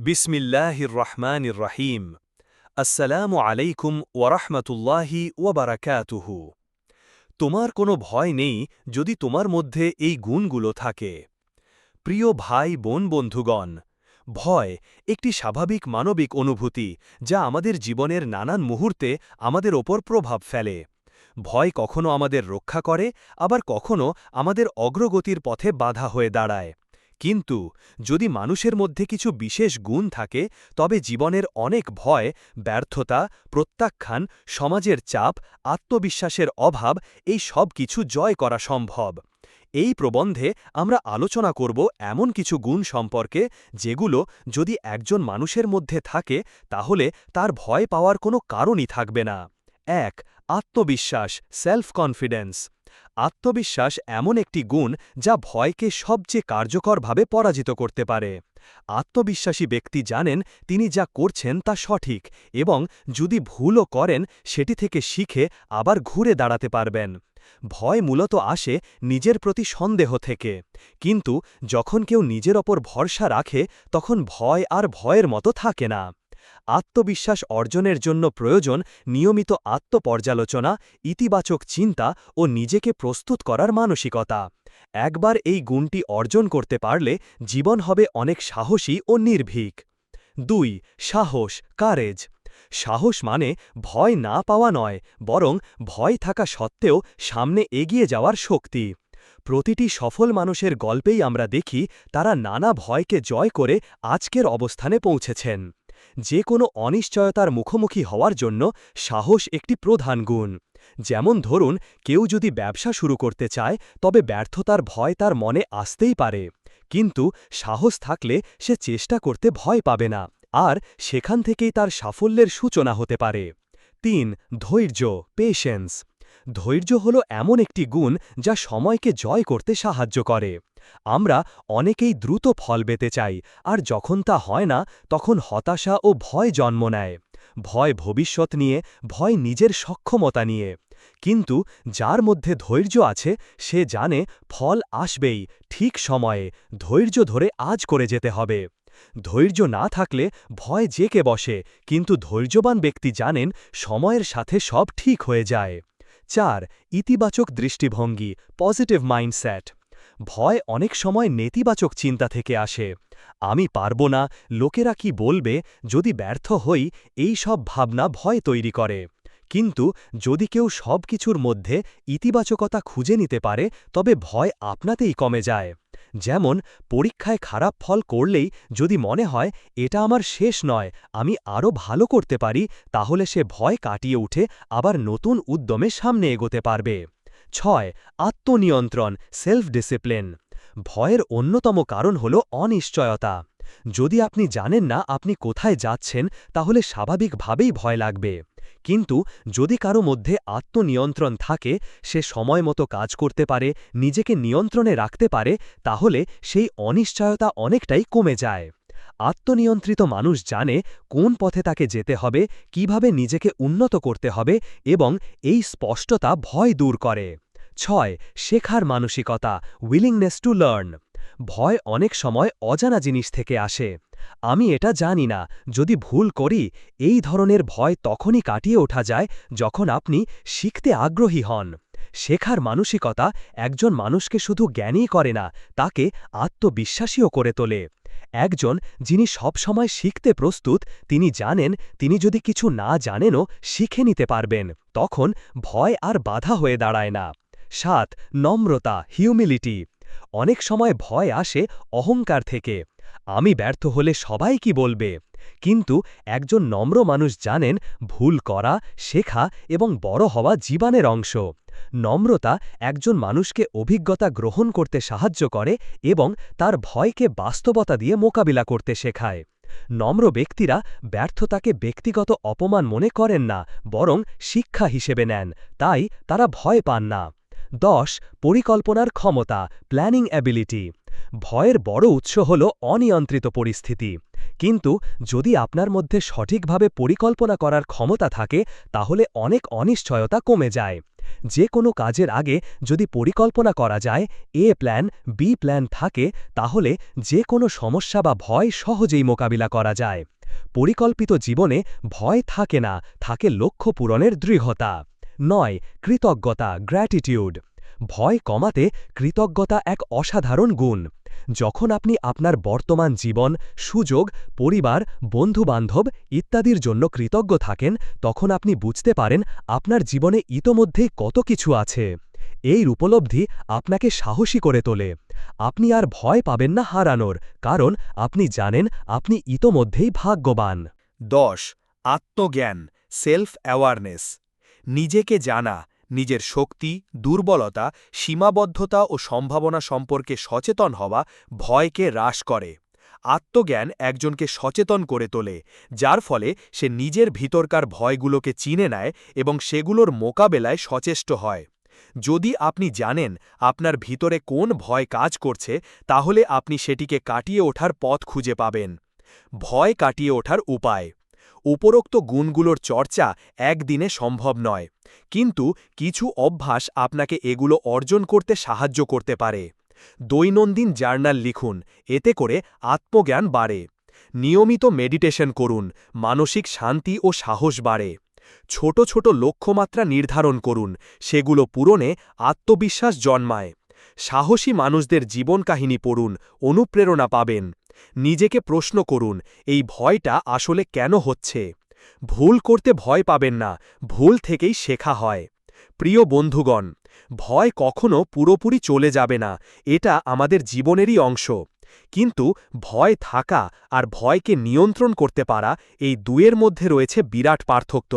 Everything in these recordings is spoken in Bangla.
বিসমিল্লাহির রহমানির রহিম আসসালামু আলাইকুম ওয়ারহমতুল্লাহি ওয়াবারাকাতুহু তোমার কোনো ভয় নেই যদি তোমার মধ্যে এই গুণগুলো থাকে। প্রিয় ভাই, বোন, বন্ধুগণ, ভয় একটি স্বাভাবিক মানবিক অনুভূতি যা আমাদের জীবনের নানান মুহূর্তে আমাদের ওপর প্রভাব ফেলে। ভয় কখনো আমাদের রক্ষা করে, আবার কখনো আমাদের অগ্রগতির পথে বাধা হয়ে দাঁড়ায়। কিন্তু যদি মানুষের মধ্যে কিছু বিশেষ গুণ থাকে, তবে জীবনের অনেক ভয়, ব্যর্থতা, প্রত্যাখ্যান, সমাজের চাপ, আত্মবিশ্বাসের অভাব, এই সব কিছু জয় করা সম্ভব। এই প্রবন্ধে আমরা আলোচনা করব এমন কিছু গুণ সম্পর্কে, যেগুলো যদি একজন মানুষের মধ্যে থাকে, তাহলে তার ভয় পাওয়ার কোনো কারণই থাকবে না। এক, আত্মবিশ্বাস সেলফ কনফিডেন্স আত্মবিশ্বাস এমন একটি গুণ যা ভয়কে সবচেয়ে কার্যকরভাবে পরাজিত করতে পারে। আত্মবিশ্বাসী ব্যক্তি জানেন তিনি যা করছেন তা সঠিক এবং যদি ভুলও করেন, সেটি থেকে শিখে আবার ঘুরে দাঁড়াতে পারবেন। ভয় মূলত আসে নিজের প্রতি সন্দেহ থেকে। কিন্তু যখন কেউ নিজের ওপর ভরসা রাখে, তখন ভয় আর ভয়ের মতো থাকে না। আত্মবিশ্বাস অর্জনের জন্য প্রয়োজন নিয়মিত আত্মপর্যালোচনা, ইতিবাচক চিন্তা ও নিজেকে প্রস্তুত করার মানসিকতা। একবার এই গুণটি অর্জন করতে পারলে জীবন হবে অনেক সাহসী ও নির্ভীক। দুই, সাহস কারেজ সাহস মানে ভয় না পাওয়া নয়, বরং ভয় থাকা সত্ত্বেও সামনে এগিয়ে যাওয়ার শক্তি। প্রতিটি সফল মানুষের গল্পেই আমরা দেখি, তারা নানা ভয়কে জয় করে আজকের অবস্থানে পৌঁছেছেন। যে কোনো অনিশ্চয়তার মুখোমুখি হওয়ার জন্য সাহস একটি প্রধান গুণ। যেমন ধরুন, কেউ যদি ব্যবসা শুরু করতে চায়, তবে ব্যর্থতার ভয় তার মনে আসতেই পারে। কিন্তু সাহস থাকলে সে চেষ্টা করতে ভয় পাবে না, আর সেখান থেকেই তার সাফল্যের সূচনা হতে পারে। তিন, ধৈর্য পেশেন্স ধৈর্য হল এমন একটি গুণ যা সময়কে জয় করতে সাহায্য করে। আমরা অনেকেই দ্রুত ফল পেতে চাই, আর যখন তা হয় না, তখন হতাশা ও ভয় জন্ম নেয়। ভয় ভবিষ্যৎ নিয়ে, ভয় নিজের সক্ষমতা নিয়ে। কিন্তু যার মধ্যে ধৈর্য আছে, সে জানে ফল আসবেই, ঠিক সময়ে, ধৈর্য ধরে আজ করে যেতে হবে। ধৈর্য না থাকলে ভয় জেকে বসে, কিন্তু ধৈর্যবান ব্যক্তি জানেন, সময়ের সাথে সব ঠিক হয়ে যায়। চার, ইতিবাচক দৃষ্টিভঙ্গি, পজিটিভ মাইন্ডসেট। ভয় অনেক সময় নেতিবাচক চিন্তা থেকে আসে। আমি পারব না, লোকেরা কি বলবে, যদি ব্যর্থ হই, এই সব ভাবনা ভয় তৈরি করে। কিন্তু যদি কেউ সব কিছুর মধ্যে ইতিবাচকতা খুঁজে নিতে পারে, তবে ভয় আপনাতেই কমে যায়। যেমন, পরীক্ষায় খারাপ ফল করলেই যদি মনে হয়, এটা আমার শেষ নয়, আমি আরও ভালো করতে পারি তাহলে সে ভয় কাটিয়ে উঠে আবার নতুন উদ্যমে সামনে এগোতে পারবে। ছয়, আত্মনিয়ন্ত্রণ সেলফ ডিসিপ্লিন ভয়ের অন্যতম কারণ হল অনিশ্চয়তা। যদি আপনি জানেন না আপনি কোথায় যাচ্ছেন, তাহলে স্বাভাবিকভাবেই ভয় লাগবে। কিন্তু যদি কারও মধ্যে আত্মনিয়ন্ত্রণ থাকে, সে সময় মতো কাজ করতে পারে, নিজেকে নিয়ন্ত্রণে রাখতে পারে, তাহলে সেই অনিশ্চয়তা অনেকটাই কমে যায়। আত্মনিয়ন্ত্রিত মানুষ জানে কোন পথে তাকে যেতে হবে, কীভাবে নিজেকে উন্নত করতে হবে এবং এই স্পষ্টতা ভয় দূর করে। ছয়, শেখার মানসিকতা উইলিংনেস টু লার্ন ভয় অনেক সময় অজানা জিনিস থেকে আসে। আমি এটা জানি না, যদি ভুল করি, এই ধরনের ভয় তখনই কাটিয়ে ওঠা যায় যখন আপনি শিখতে আগ্রহী হন। শেখার মানসিকতা একজন মানুষকে শুধু জ্ঞানই করে না, তাকে আত্মবিশ্বাসীও করে তোলে। একজন যিনি সবসময় শিখতে প্রস্তুত, তিনি জানেন, তিনি যদি কিছু না জানেনও শিখে নিতে পারবেন, তখন ভয় আর বাধা হয়ে দাঁড়ায় না। সাত, নম্রতা হিউমিলিটি অনেক সময় ভয় আসে অহংকার থেকে। আমি ব্যর্থ হলে সবাই কি বলবে? কিন্তু একজন নম্র মানুষ জানেন, ভুল করা, শেখা এবং বড় হওয়া জীবনের অংশ। নম্রতা একজন মানুষকে অভিজ্ঞতা গ্রহণ করতে সাহায্য করে এবং তার ভয়কে বাস্তবতা দিয়ে মোকাবিলা করতে শেখায়। নম্র ব্যক্তিরা ব্যর্থতাকে ব্যক্তিগত অপমান মনে করেন না, বরং শিক্ষা হিসেবে নেন, তাই তারা ভয় পান না। দশ, পরিকল্পনার ক্ষমতা প্ল্যানিং অ্যাবিলিটি ভয়ের বড় উৎস হল অনিয়ন্ত্রিত পরিস্থিতি। কিন্তু যদি আপনার মধ্যে সঠিকভাবে পরিকল্পনা করার ক্ষমতা থাকে, তাহলে অনেক অনিশ্চয়তা কমে যায়। যে কোনো কাজের আগে যদি পরিকল্পনা করা যায়, এ প্ল্যান, বি প্ল্যান থাকে, তাহলে যে কোনো সমস্যা বা ভয় সহজেই মোকাবিলা করা যায়। পরিকল্পিত জীবনে ভয় থাকে না, থাকে লক্ষ্য পূরণের দৃঢ়তা। নয়, কৃতজ্ঞতা গ্র্যাটিটিউড ভয় কমাতে কৃতজ্ঞতা এক অসাধারণ গুণ। যখন আপনি আপনার বর্তমান জীবন, সুযোগ, পরিবার, বন্ধুবান্ধব ইত্যাদির জন্য কৃতজ্ঞ থাকেন, তখন আপনি বুঝতে পারেন আপনার জীবনে ইতোমধ্যেই কত কিছু আছে। এই উপলব্ধি আপনাকে সাহসী করে তোলে। আপনি আর ভয় পাবেন না হারানোর, কারণ আপনি জানেন আপনি ইতোমধ্যেই ভাগ্যবান। দশ, আত্মজ্ঞান সেলফ অ্যাওয়ারনেস নিজেকে জানা, নিজের শক্তি, দুর্বলতা, সীমাবদ্ধতা ও সম্ভাবনা সম্পর্কে সচেতন হওয়া ভয়কে হ্রাস করে। আত্মজ্ঞান একজনকে সচেতন করে তোলে, যার ফলে সে নিজের ভিতরকার ভয়গুলোকে চিনে নেয় এবং সেগুলোর মোকাবেলায় সচেষ্ট হয়। যদি আপনি জানেন আপনার ভিতরে কোন ভয় কাজ করছে, তাহলে আপনি সেটিকে কাটিয়ে ওঠার পথ খুঁজে পাবেন। ভয় কাটিয়ে ওঠার উপায় উপরোক্ত গুণগুলোর চর্চা একদিনে সম্ভব নয়, কিন্তু কিছু অভ্যাস আপনাকে এগুলো অর্জন করতে সাহায্য করতে পারে। দৈনন্দিন জার্নাল লিখুন, এতে করে আত্মজ্ঞান বাড়ে। নিয়মিত মেডিটেশন করুন, মানসিক শান্তি ও সাহস বাড়ে। ছোট ছোট লক্ষ্যমাত্রা নির্ধারণ করুন, সেগুলো পূরণে আত্মবিশ্বাস জন্মায়। সাহসী মানুষদের জীবন কাহিনী পড়ুন, অনুপ্রেরণা পাবেন। নিজেকে প্রশ্ন করুন, এই ভয়টা আসলে কেন হচ্ছে? ভুল করতে ভয় পাবেন না, ভুল থেকেই শেখা হয়। প্রিয় বন্ধুগণ, ভয় কখনো পুরোপুরি চলে যাবে না, এটা আমাদের জীবনেরই অংশ। কিন্তু ভয় থাকা আর ভয়কে নিয়ন্ত্রণ করতে পারা এই দুয়ের মধ্যে রয়েছে বিরাট পার্থক্য।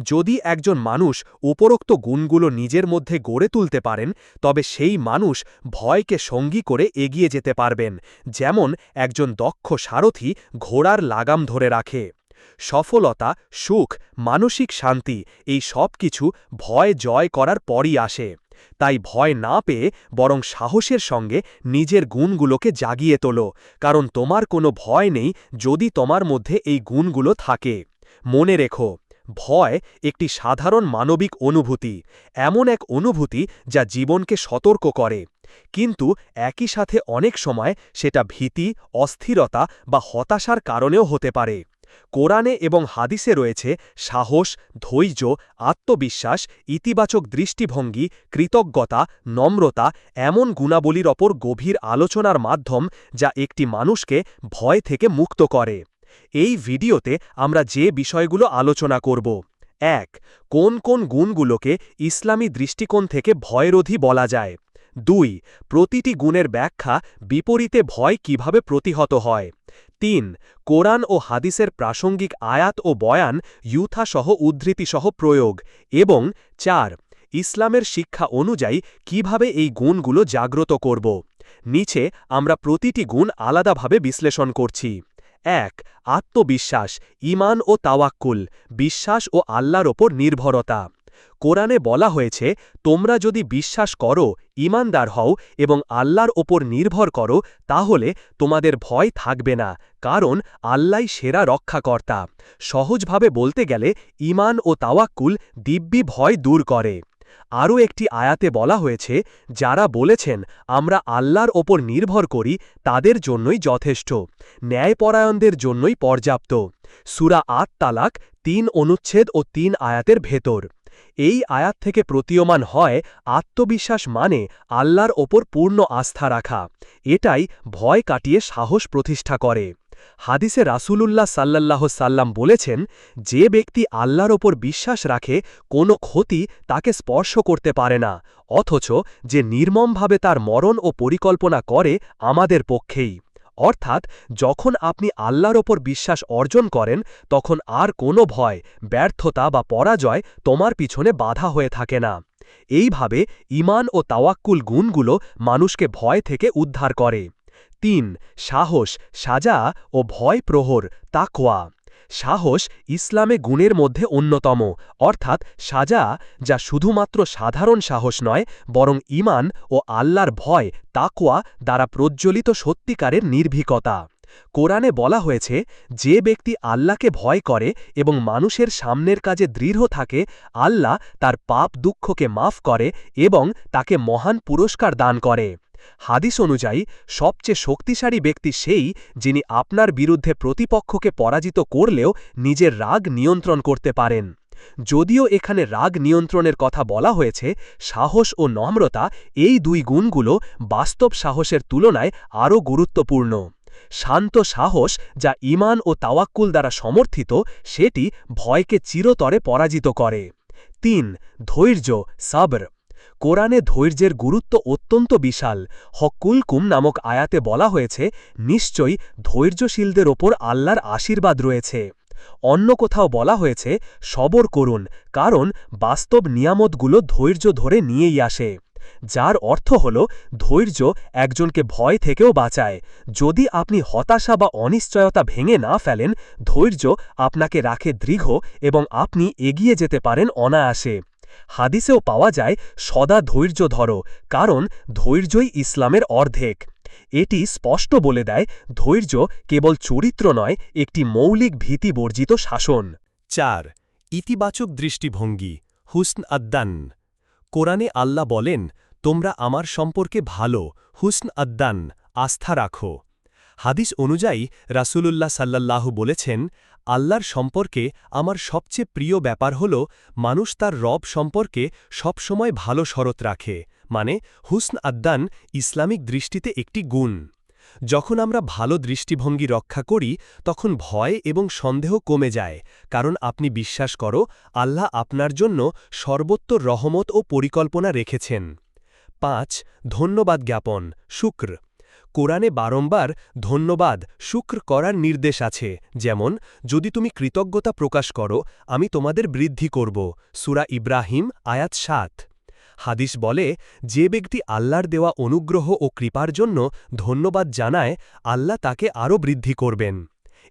যদি একজন মানুষ উপরোক্ত গুণগুলো নিজের মধ্যে গড়ে তুলতে পারেন, তবে সেই মানুষ ভয়কে সঙ্গী করে এগিয়ে যেতে পারবেন, যেমন একজন দক্ষ সারথি ঘোড়ার লাগাম ধরে রাখে। সফলতা, সুখ, মানসিক শান্তি, এই সব কিছু ভয় জয় করার পরই আসে। তাই ভয় না পেয়ে বরং সাহসের সঙ্গে নিজের গুণগুলোকে জাগিয়ে তোলো, কারণ তোমার কোনো ভয় নেই যদি তোমার মধ্যে এই গুণগুলো থাকে। মনে রেখো ভয় একটি সাধারণ মানবিক অনুভূতি, এমন এক অনুভূতি যা জীবনকে সতর্ক করে। কিন্তু একই সাথে অনেক সময় সেটা ভীতি, অস্থিরতা বা হতাশার কারণেও হতে পারে। কোরআনে এবং হাদিসে রয়েছে, সাহস, ধৈর্য, আত্মবিশ্বাস, ইতিবাচক দৃষ্টিভঙ্গি, কৃতজ্ঞতা, নম্রতা এমন গুণাবলীর ওপর গভীর আলোচনার মাধ্যম যা একটি মানুষকে ভয় থেকে মুক্ত করে। এই ভিডিওতে আমরা যে বিষয়গুলো আলোচনা করব। এক, কোন কোন গুণগুলোকে ইসলামী দৃষ্টিকোণ থেকে ভয়রোধী বলা যায়? দুই, প্রতিটি গুণের ব্যাখ্যা বিপরীতে ভয় কীভাবে প্রতিহত হয়? তিন, কোরআন ও হাদিসের প্রাসঙ্গিক আয়াত ও বয়ান ইউথাসহ উদ্ধৃতিসহ প্রয়োগ। এবং চার, ইসলামের শিক্ষা অনুযায়ী কীভাবে এই গুণগুলো জাগ্রত করব? নিচে আমরা প্রতিটি গুণ আলাদাভাবে বিশ্লেষণ করছি। এক, আত্মবিশ্বাস ইমান ও তাওয়াক্কুল, বিশ্বাস ও আল্লাহর ওপর নির্ভরতা। কোরআনে বলা হয়েছে, তোমরা যদি বিশ্বাস করো ইমানদার হও এবং আল্লাহর ওপর নির্ভর করো, তাহলে তোমাদের ভয় থাকবে না, কারণ আল্লাই সেরা রক্ষাকর্তা। সহজভাবে বলতে গেলে ইমান ও তাওয়াক্কুল দিব্যি ভয় দূর করে। আরও একটি আয়াতে বলা হয়েছে, যারা বলেছেন, আমরা আল্লাহর ওপর নির্ভর করি, তাদের জন্যই যথেষ্ট। ন্যায়পরায়ণদের জন্যই পর্যাপ্ত। সুরা আট তালাক, তিন অনুচ্ছেদ ও তিন আয়াতের ভেতর। এই আয়াত থেকে প্রতীয়মান হয়, আত্মবিশ্বাস মানে আল্লাহর ওপর পূর্ণ আস্থা রাখা। এটাই ভয় কাটিয়ে সাহস প্রতিষ্ঠা করে। হাদিসে রাসূলুল্লাহ সাল্লাল্লাহ সাল্লাম বলেছেন, যে ব্যক্তি আল্লাহর ওপর বিশ্বাস রাখে, কোনো ক্ষতি তাকে স্পর্শ করতে পারে না, অথচ যে নির্মমভাবে তার মরণ ও পরিকল্পনা করে, আমাদের পক্ষেই। অর্থাৎ, যখন আপনি আল্লাহর ওপর বিশ্বাস অর্জন করেন, তখন আর কোনো ভয়, ব্যর্থতা বা পরাজয় তোমার পিছনে বাধা হয়ে থাকে না। এইভাবে ইমান ও তাওয়াক্কুল গুণগুলো মানুষকে ভয় থেকে উদ্ধার করে। তিন, সাহস, সাজা ও ভয় প্রহর তাকোয়া সাহস ইসলামে গুণের মধ্যে অন্যতম, অর্থাৎ সাজা যা শুধুমাত্র সাধারণ সাহস নয়, বরং ইমান ও আল্লাহর ভয় তাকোয়া দ্বারা প্রজ্জ্বলিত সত্যিকারের নির্ভীকতা। কোরআনে বলা হয়েছে, যে ব্যক্তি আল্লাহকে ভয় করে এবং মানুষের সামনের কাজে দৃঢ় থাকে, আল্লাহ তার পাপ দুঃখকে মাফ করে এবং তাকে মহান পুরস্কার দান করে। হাদিস অনুযায়ী, সবচেয়ে শক্তিশালী ব্যক্তি সেই যিনি আপনার বিরুদ্ধে প্রতিপক্ষকে পরাজিত করলেও নিজের রাগ নিয়ন্ত্রণ করতে পারেন। যদিও এখানে রাগ নিয়ন্ত্রণের কথা বলা হয়েছে, সাহস ও নম্রতা এই দুই গুণগুলো বাস্তব সাহসের তুলনায় আরও গুরুত্বপূর্ণ। শান্ত সাহস যা ইমান ও তাওয়াক্কুল দ্বারা সমর্থিত, সেটি ভয়কে চিরতরে পরাজিত করে। তিন, ধৈর্য, সাবর। কোরআনে ধৈর্যের গুরুত্ব অত্যন্ত বিশাল। হকুলকুম নামক আয়াতে বলা হয়েছে, নিশ্চয়ই ধৈর্যশীলদের ওপর আল্লাহর আশীর্বাদ রয়েছে। অন্য কোথাও বলা হয়েছে, সবর করুন, কারণ বাস্তব নিয়ামতগুলো ধৈর্য ধরে নিয়েই আসে। যার অর্থ হল, ধৈর্য একজনকে ভয় থেকেও বাঁচায়। যদি আপনি হতাশা বা অনিশ্চয়তা ভেঙে না ফেলেন, ধৈর্য আপনাকে রাখে দৃঢ় এবং আপনি এগিয়ে যেতে পারেন অনায়াসে। হাদিসেও পাওয়া যায়, সদা ধৈর্য ধরো, কারণ ধৈর্যই ইসলামের অর্ধেক। এটি স্পষ্ট বলে দেয়, ধৈর্য কেবল চরিত্র নয়, একটি মৌলিক ভীতি বর্জিত শাসন। চার, ইতিবাচক দৃষ্টিভঙ্গি, হুসন আদ্দান। কোরআনে আল্লাহ বলেন, তোমরা আমার সম্পর্কে ভালো, হুসন আদ্দান, আস্থা রাখো। হাদিস অনুযায়ী রাসূলুল্লাহ সাল্লাল্লাহু বলেছেন আল্লাহর সম্পর্কে আমার সবচেয়ে প্রিয় ব্যাপার হল, মানুষ তার রব সম্পর্কে সবসময় ভালো শরত রাখে মানে হুসন আদ্দান ইসলামিক দৃষ্টিতে একটি গুণ। যখন আমরা ভালো দৃষ্টিভঙ্গি রক্ষা করি, তখন ভয় এবং সন্দেহ কমে যায়, কারণ আপনি বিশ্বাস করো, আল্লাহ আপনার জন্য সর্বোত্তর রহমত ও পরিকল্পনা রেখেছেন। পাঁচ, ধন্যবাদ জ্ঞাপন, শুক্র। কোরআনে বারংবার ধন্যবাদ, শুক্র করার নির্দেশ আছে। যেমন, যদি তুমি কৃতজ্ঞতা প্রকাশ করো, আমি তোমাদের বৃদ্ধি করব। সুরা ইব্রাহিম, আয়াত সাত। হাদিস বলে, যে ব্যক্তি আল্লাহর দেওয়া অনুগ্রহ ও কৃপার জন্য ধন্যবাদ জানায়, আল্লাহ তাকে আরও বৃদ্ধি করবেন।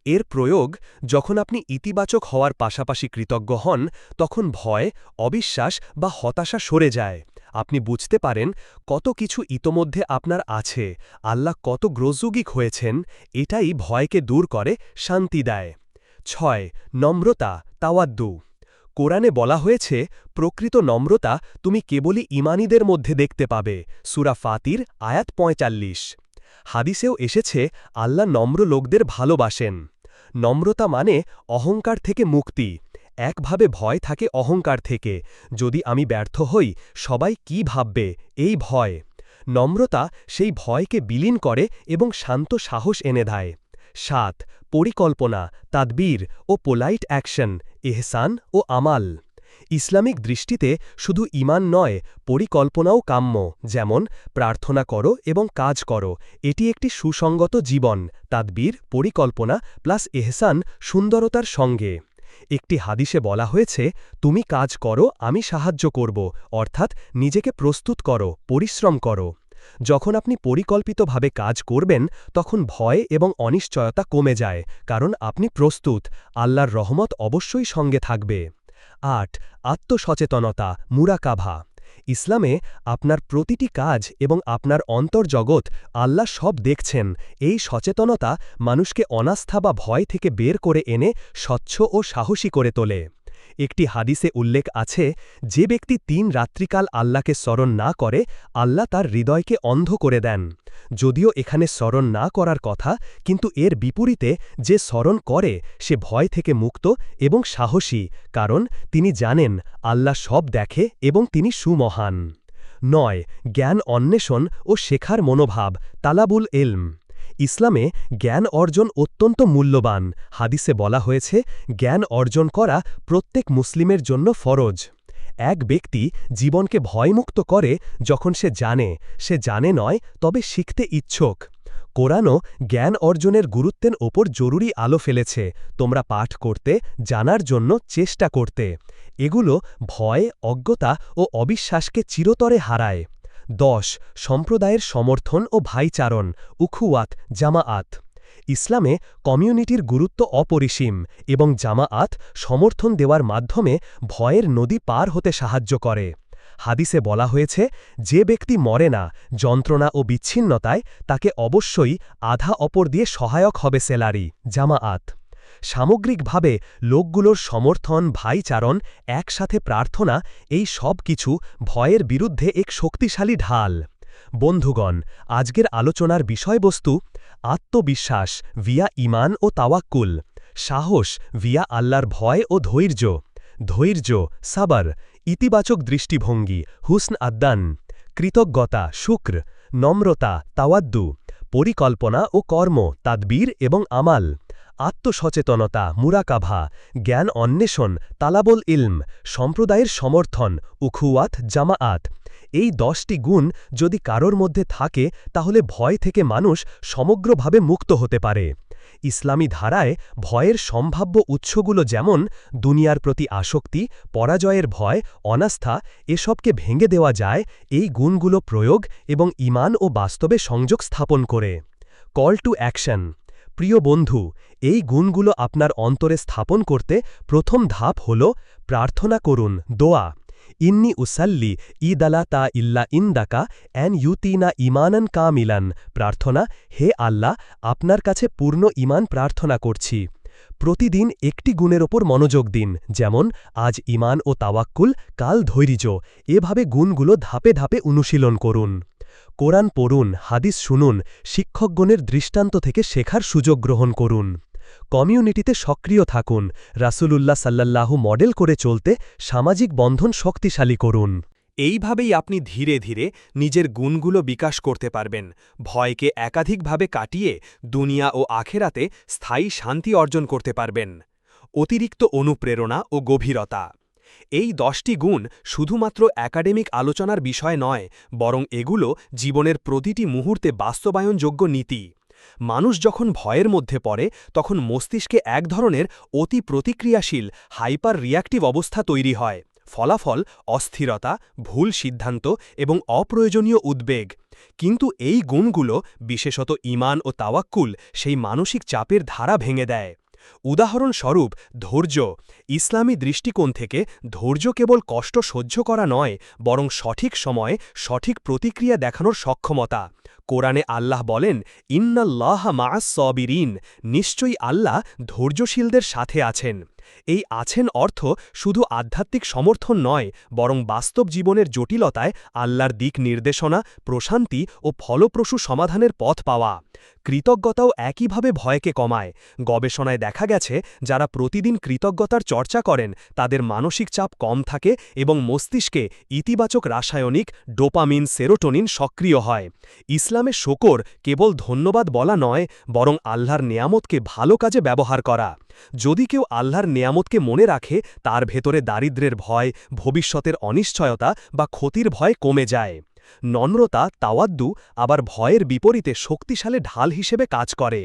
এর প্রয়োগ, যখন আপনি ইতিবাচক হওয়ার পাশাপাশি কৃতজ্ঞ হন, তখন ভয়, অবিশ্বাস বা হতাশা সরে যায়। আপনি বুঝতে পারেন কত কিছু ইতোমধ্যে আপনার আছে, আল্লাহ কত গ্রোজুগিক হয়েছেন, এটাই ভয়কে দূর করে, শান্তি দেয়। ছয়, নম্রতা, তাওয়াদ্দু। কোরআনে বলা হয়েছে, প্রকৃত নম্রতা তুমি কেবলই ইমানিদের মধ্যে দেখতে পাবে, সুরা ফাতির, আয়াত পঁয়তাল্লিশ। হাদিসেও এসেছে, আল্লাহ নম্র লোকদের ভালোবাসেন। নম্রতা মানে অহংকার থেকে মুক্তি। একভাবে ভয় থাকে অহংকার থেকে। যদি আমি ব্যর্থ হই, সবাই কি ভাববে? এই ভয়। নম্রতা সেই ভয়কে বিলীন করে এবং শান্ত সাহস এনে দেয়। সাত, পরিকল্পনা, তাদবীর ও পোলাইট অ্যাকশন, এহসান ও আমাল। ইসলামিক দৃষ্টিতে শুধু ইমান নয়, পরিকল্পনাও কাম্য, যেমন প্রার্থনা করো এবং কাজ করো। এটি একটি সুসঙ্গত জীবন, তাদবীর, পরিকল্পনা, প্লাস এহসান, সুন্দরতার সঙ্গে। একটি হাদিসে বলা হয়েছে, তুমি কাজ করো, আমি সাহায্য করব, অর্থাৎ নিজেকে প্রস্তুত করো, পরিশ্রম করো। যখন আপনি পরিকল্পিতভাবে কাজ করবেন, তখন ভয় এবং অনিশ্চয়তা কমে যায়, কারণ আপনি প্রস্তুত, আল্লাহর রহমত অবশ্যই সঙ্গে থাকবে। আট, আত্মসচেতনতা, মুরাকাভা। ইসলামে আপনার প্রতিটি কাজ এবং আপনার অন্তর্জগৎ আল্লাহ সব দেখছেন। এই সচেতনতা মানুষকে অনাস্থা বা ভয় থেকে বের করে এনে স্বচ্ছ ও সাহসী করে তোলে। একটি হাদিসে উল্লেখ আছে, যে ব্যক্তি তিন রাত্রিকাল আল্লাহকে স্মরণ না করে, আল্লাহ তার হৃদয়কে অন্ধ করে দেন। যদিও এখানে স্মরণ না করার কথা, কিন্তু এর বিপরীতে যে স্মরণ করে, সে ভয় থেকে মুক্ত এবং সাহসী, কারণ তিনি জানেন আল্লাহ সব দেখে এবং তিনি সুমহান। নয়, জ্ঞান অন্বেষণ ও শেখার মনোভাব, তালাবুল এলম ইসলামে জ্ঞান অর্জন অত্যন্ত মূল্যবান। হাদিসে বলা হয়েছে, জ্ঞান অর্জন করা প্রত্যেক মুসলিমের জন্য ফরজ। এক ব্যক্তি জীবনকে ভয়মুক্ত করে যখন সে জানে সে জানে নয়, তবে শিখতে ইচ্ছুক। কোরআনও জ্ঞান অর্জনের গুরুত্বের ওপর জরুরি আলো ফেলেছে। তোমরা পাঠ করতে, জানার জন্য চেষ্টা করতে। এগুলো ভয়, অজ্ঞতা ও অবিশ্বাসকে চিরতরে হারায়। দশ, সম্প্রদায়ের সমর্থন ও ভাইচারণ, উখুয়াত, জামাআত। ইসলামে কমিউনিটির গুরুত্ব অপরিসীম এবং জামাআত সমর্থন দেওয়ার মাধ্যমে ভয়ের নদী পার হতে সাহায্য করে। হাদিসে বলা হয়েছে, যে ব্যক্তি মরে না, যন্ত্রণা ও বিচ্ছিন্নতায় তাকে অবশ্যই আধা অপর দিয়ে সহায়ক হবে সেলারি। জামাআত। সামগ্রিকভাবে লোকগুলোর সমর্থন, ভাইচারণ, একসাথে প্রার্থনা, এই সব কিছু ভয়ের বিরুদ্ধে এক শক্তিশালী ঢাল। বন্ধুগণ, আজকের আলোচনার বিষয়বস্তু, আত্মবিশ্বাস ভিয়া ইমান ও তাওয়াক্কুল, সাহস ভিয়া আল্লাহর ভয় ও ধৈর্য ধৈর্য, সাবার, ইতিবাচক দৃষ্টিভঙ্গি, হুসন আদ্দান, কৃতজ্ঞতা, শুক্র, নম্রতা, তাওয়াদ্দু, পরিকল্পনা ও কর্ম, তাদবীর এবং আমাল। আত্মসচেতনতা, মুরাকাভা, জ্ঞান অন্বেষণ, তালাবল ইলম, সম্প্রদায়ের সমর্থন উখুয়াত জামাআত। এই দশটি গুণ যদি কারোর মধ্যে থাকে, তাহলে ভয় থেকে মানুষ সমগ্রভাবে মুক্ত হতে পারে। ইসলামী ধারায় ভয়ের সম্ভাব্য উৎসগুলো যেমন দুনিয়ার প্রতি আসক্তি, পরাজয়ের ভয়, অনাস্থা, এসবকে ভেঙে দেওয়া যায়, এই গুণগুলো প্রয়োগ এবং ইমান ও বাস্তবে সংযোগ স্থাপন করে। কল টু অ্যাকশন প্রিয় বন্ধু, এই গুণগুলো আপনার অন্তরে স্থাপন করতে প্রথম ধাপ হল প্রার্থনা করুন, দোয়া। ইন্নি উসাল্লি ঈদালা তা ইল্লা ইন্দাকা অ্যান ইউতিনা ইমানান কামিলান। প্রার্থনা, হে আল্লাহ, আপনার কাছে পূর্ণ ইমান প্রার্থনা করছি। প্রতিদিন একটি গুণের ওপর মনোযোগ দিন, যেমন, আজ ইমান ও তাওয়াক্কুল, কাল ধৈর্য। এভাবে গুণগুলো ধাপে ধাপে অনুশীলন করুন। কোরআন পড়ুন, হাদিস শুনুন, শিক্ষকগণের দৃষ্টান্ত থেকে শেখার সুযোগ গ্রহণ করুন। কমিউনিটিতে সক্রিয় থাকুন, রাসূলুল্লাহ সাল্লাল্লাহু মডেল করে চলতে সামাজিক বন্ধন শক্তিশালী করুন। এইভাবেই আপনি ধীরে ধীরে নিজের গুণগুলো বিকাশ করতে পারবেন, ভয়কে একাধিকভাবে কাটিয়ে দুনিয়া ও আখেরাতে স্থায়ী শান্তি অর্জন করতে পারবেন। অতিরিক্ত অনুপ্রেরণা ও গভীরতা। এই দশটি গুণ শুধুমাত্র একাডেমিক আলোচনার বিষয় নয়, বরং এগুলো জীবনের প্রতিটি মুহূর্তে বাস্তবায়নযোগ্য নীতি। মানুষ যখন ভয়ের মধ্যে পড়ে, তখন মস্তিষ্কে এক ধরনের অতি প্রতিক্রিয়াশীল হাইপার রিয়াক্টিভ অবস্থা তৈরি হয়। ফলাফল অস্থিরতা, ভুল সিদ্ধান্ত এবং অপ্রয়োজনীয় উদ্বেগ। কিন্তু এই গুণগুলো, বিশেষত ইমান ও তাওয়াক্কুল, সেই মানসিক চাপের ধারা ভেঙে দেয়। উদাহরণস্বরূপ, ধৈর্য। ইসলামী দৃষ্টিকোণ থেকে ধৈর্য কেবল কষ্ট সহ্য করা নয়, বরং সঠিক সময়ে সঠিক প্রতিক্রিয়া দেখানোর সক্ষমতা। কোরআনে আল্লাহ বলেন, ইন্নাল্লাহ মাস সবিরিন। নিশ্চয়ই আল্লাহ ধৈর্যশীলদের সাথে আছেন। এই আছেন অর্থ শুধু আধ্যাত্মিক সমর্থন নয়, বরং বাস্তব জীবনের জটিলতায় আল্লাহর দিক নির্দেশনা, প্রশান্তি ও ফলপ্রসূ সমাধানের পথ পাওয়া। কৃতজ্ঞতাও একইভাবে ভয়কে কমায়। গবেষণায় দেখা গেছে, যারা প্রতিদিন কৃতজ্ঞতার চর্চা করেন, তাদের মানসিক চাপ কম থাকে এবং মস্তিষ্কে ইতিবাচক রাসায়নিক ডোপামিন সেরোটোনিন সক্রিয় হয়। ইসলামে শোকর কেবল ধন্যবাদ বলা নয়, বরং আল্লাহর নেয়ামতকে ভালো কাজে ব্যবহার করা। যদি কেউ আল্লাহর নেয়ামতকে মনে রাখে, তার ভেতরে দারিদ্রের ভয়, ভবিষ্যতের অনিশ্চয়তা বা ক্ষতির ভয় কমে যায়। নম্রতা, তাওয়াদ্দু আবার ভয়ের বিপরীতে শক্তিশালী ঢাল হিসেবে কাজ করে।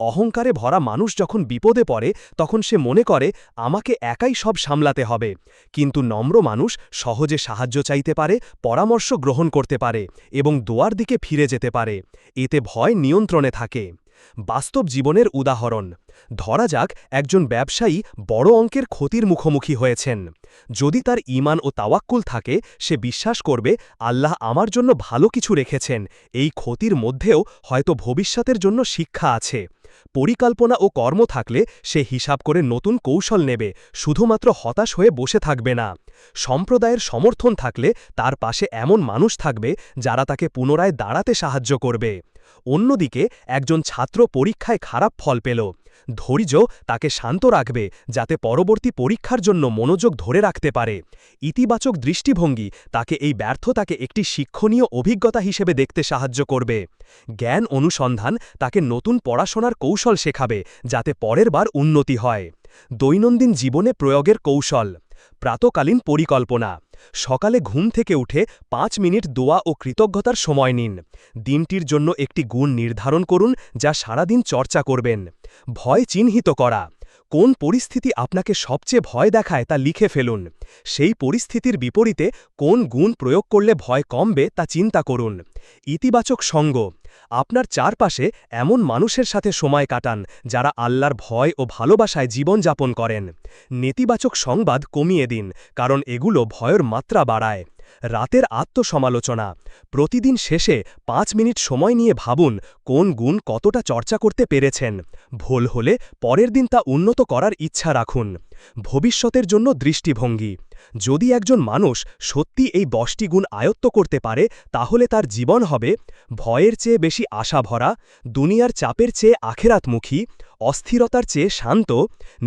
অহংকারে ভরা মানুষ যখন বিপদে পড়ে, তখন সে মনে করে, আমাকে একাই সব সামলাতে হবে। কিন্তু নম্র মানুষ সহজে সাহায্য চাইতে পারে, পরামর্শ গ্রহণ করতে পারে এবং দোয়ার দিকে ফিরে যেতে পারে। এতে ভয় নিয়ন্ত্রণে থাকে। বাস্তব জীবনের উদাহরণ। ধরা যাক, একজন ব্যবসায়ী বড় অঙ্কের ক্ষতির মুখোমুখি হয়েছেন। যদি তার ইমান ও তাওয়াক্কুল থাকে, সে বিশ্বাস করবে, আল্লাহ আমার জন্য ভালো কিছু রেখেছেন। এই ক্ষতির মধ্যেও হয়তো ভবিষ্যতের জন্য শিক্ষা আছে। পরিকল্পনা ও কর্ম থাকলে সে হিসাব করে নতুন কৌশল নেবে, শুধুমাত্র হতাশ হয়ে বসে থাকবে না। সম্প্রদায়ের সমর্থন থাকলে তার পাশে এমন মানুষ থাকবে, যারা তাকে পুনরায় দাঁড়াতে সাহায্য করবে। অন্যদিকে একজন ছাত্র পরীক্ষায় খারাপ ফল পেল। ধৈর্য তাকে শান্ত রাখবে, যাতে পরবর্তী পরীক্ষার জন্য মনোযোগ ধরে রাখতে পারে। ইতিবাচক দৃষ্টিভঙ্গি তাকে এই ব্যর্থতাকে একটি শিক্ষণীয় অভিজ্ঞতা হিসেবে দেখতে সাহায্য করবে। জ্ঞান অনুসন্ধান তাকে নতুন পড়াশোনার কৌশল শেখাবে, যাতে পরের বার উন্নতি হয়। দৈনন্দিন জীবনে প্রয়োগের কৌশল। প্রাতকালীন পরিকল্পনা। সকালে ঘুম থেকে উঠে পাঁচ মিনিট দোয়া ও কৃতজ্ঞতার সময় নিন। দিনটির জন্য একটি গুণ নির্ধারণ করুন যা সারাদিন চর্চা করবেন। ভয় চিহ্নিত করা। কোন পরিস্থিতি আপনাকে সবচেয়ে ভয় দেখায় তা লিখে ফেলুন। সেই পরিস্থিতির বিপরীতে কোন গুণ প্রয়োগ করলে ভয় কমবে তা চিন্তা করুন। ইতিবাচক সঙ্গ। আপনার চারপাশে এমন মানুষের সাথে সময় কাটান যারা আল্লাহর ভয় ও ভালোবাসায় জীবনযাপন করেন। নেতিবাচক সংবাদ কমিয়ে দিন, কারণ এগুলো ভয়ের মাত্রা বাড়ায়। রাতের আত্মসমালোচনা। প্রতিদিন শেষে পাঁচ মিনিট সময় নিয়ে ভাবুন, কোন গুণ কতটা চর্চা করতে পেরেছেন। ভুল হলে পরের দিন তা উন্নত করার ইচ্ছা রাখুন। ভবিষ্যতের জন্য দৃষ্টিভঙ্গি। যদি একজন মানুষ সত্যি এই দশটি গুণ আয়ত্ত করতে পারে, তাহলে তার জীবন হবে ভয়ের চেয়ে বেশি আশা ভরা দুনিয়ার চাপের চেয়ে আখেরাতমুখী, অস্থিরতার চেয়ে শান্ত,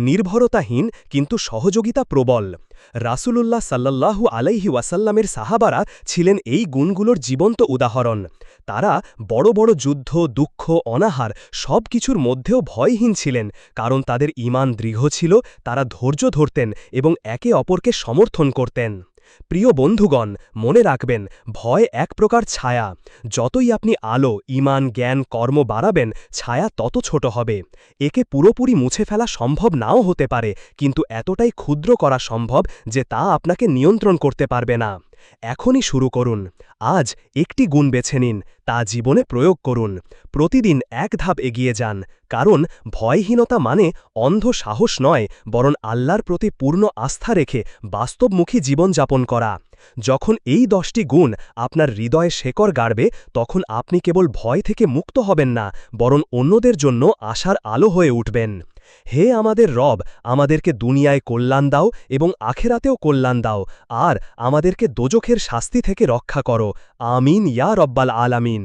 নির্ভরতাহীন, কিন্তু সহযোগিতা প্রবল। রাসূলুল্লাহ সাল্লাল্লাহু আলাইহি ওয়াসাল্লামের সাহাবারা ছিলেন এই গুণগুলোর জীবন্ত উদাহরণ। তারা বড় বড় যুদ্ধ, দুঃখ, অনাহার সব কিছুর মধ্যেও ভয়হীন ছিলেন, কারণ তাদের ঈমান দৃঢ় ছিল, তারা ধৈর্য ধরতেন এবং একে অপরকে সমর্থন করতেন। প্রিয় বন্ধুগণ, মনে রাখবেন, ভয় এক প্রকার ছায়া। যতই আপনি আলো, ইমান, জ্ঞান, কর্ম বাড়াবেন, ছায়া তত ছোট হবে। একে পুরোপুরি মুছে ফেলা সম্ভব নাও হতে পারে, কিন্তু এতটাই ক্ষুদ্র করা সম্ভব যে তা আপনাকে নিয়ন্ত্রণ করতে পারবে না। এখনই শুরু করুন। আজ একটি গুণ বেছে নিন, তা জীবনে প্রয়োগ করুন। প্রতিদিন এক ধাপ এগিয়ে যান, কারণ ভয়হীনতা মানে অন্ধ সাহস নয়, বরং আল্লাহর প্রতি পূর্ণ আস্থা রেখে বাস্তবমুখী জীবনযাপন করা। যখন এই দশটি গুণ আপনার হৃদয়ে শেকর গাড়বে, তখন আপনি কেবল ভয় থেকে মুক্ত হবেন না, বরং অন্যদের জন্য আশার আলো হয়ে উঠবেন। হে আমাদের রব, আমাদেরকে দুনিয়ায় কল্যাণ দাও এবং আখেরাতেও কল্যাণ দাও, আর আমাদেরকে দোজখের শাস্তি থেকে রক্ষা করো। আমিন, ইয়া রব্বাল আলামিন।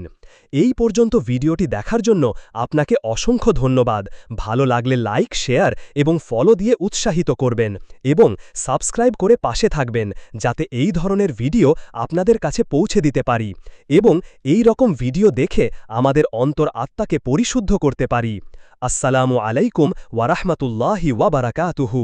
এই পর্যন্ত ভিডিওটি দেখার জন্য আপনাকে অসংখ্য ধন্যবাদ। ভালো লাগলে লাইক, শেয়ার এবং ফলো দিয়ে উৎসাহিত করবেন এবং সাবস্ক্রাইব করে পাশে থাকবেন, যাতে এই ধরনের ভিডিও আপনাদের কাছে পৌঁছে দিতে পারি এবং এই রকম ভিডিও দেখে আমাদের অন্তর আত্মাকে পরিশুদ্ধ করতে পারি। আসসালামু আলাইকুম ওয়ারাহমাতুল্লাহি ওয়াবারাকাতুহু